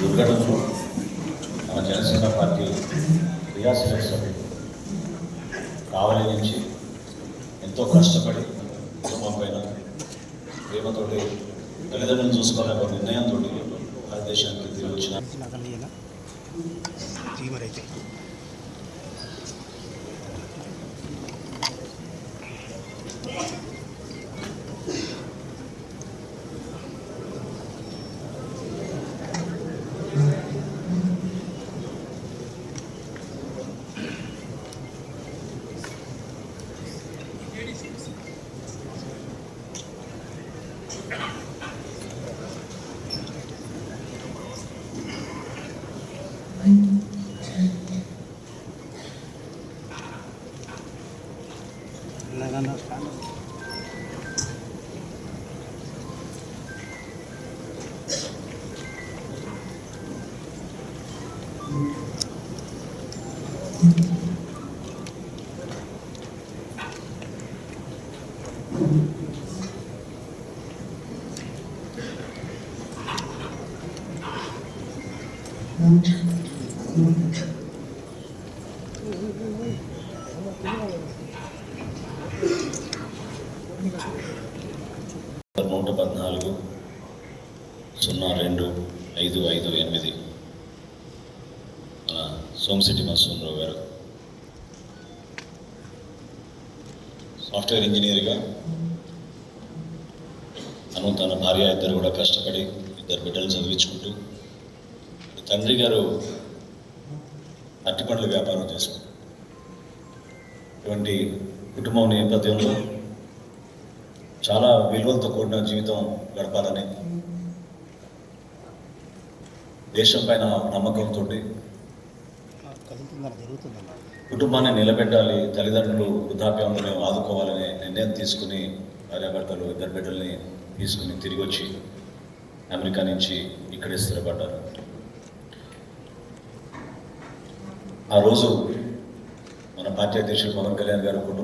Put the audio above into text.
దుర్ఘటనలో మన జనసేన పార్టీ క్రియాశీలక సభ్యులు కావలి నుంచి ఎంతో కష్టపడి కుటుంబం పైన ప్రేమతోటి తల్లిదండ్రులను చూసుకోవాలనే ఒక నిర్ణయంతో భారతదేశానికి తిరిగి వచ్చిన Pegando as canas. Thank you. నూట పద్నాలుగు సున్నా రెండు ఐదు ఐదు ఎనిమిది. మన సోమశెట్టి మత్స్యరావు గారు. సాఫ్ట్వేర్ ఇంజనీర్గా తను తన భార్య ఇద్దరు కూడా కష్టపడి ఇద్దరు బిడ్డలు చదివించుకుంటూ తండ్రి గారు అరటిపండ్ల వ్యాపారం చేసుకుంటారు ఇటువంటి కుటుంబం నేపథ్యంలో చాలా విలువలతో కూడిన జీవితం గడపాలని దేశం పైన నమ్మకంతో కుటుంబాన్ని నిలబెట్టాలి తల్లిదండ్రులు వృద్ధాప్యంలో మేము ఆదుకోవాలనే నిర్ణయం తీసుకుని భార్యాభర్తలు ఇద్దరు బిడ్డల్ని తీసుకుని తిరిగి వచ్చి అమెరికా నుంచి ఇక్కడే స్థిరపడ్డారు. ఆ రోజు మన పార్టీ అధ్యక్షుడు పవన్ కళ్యాణ్ గారు కుటుంబం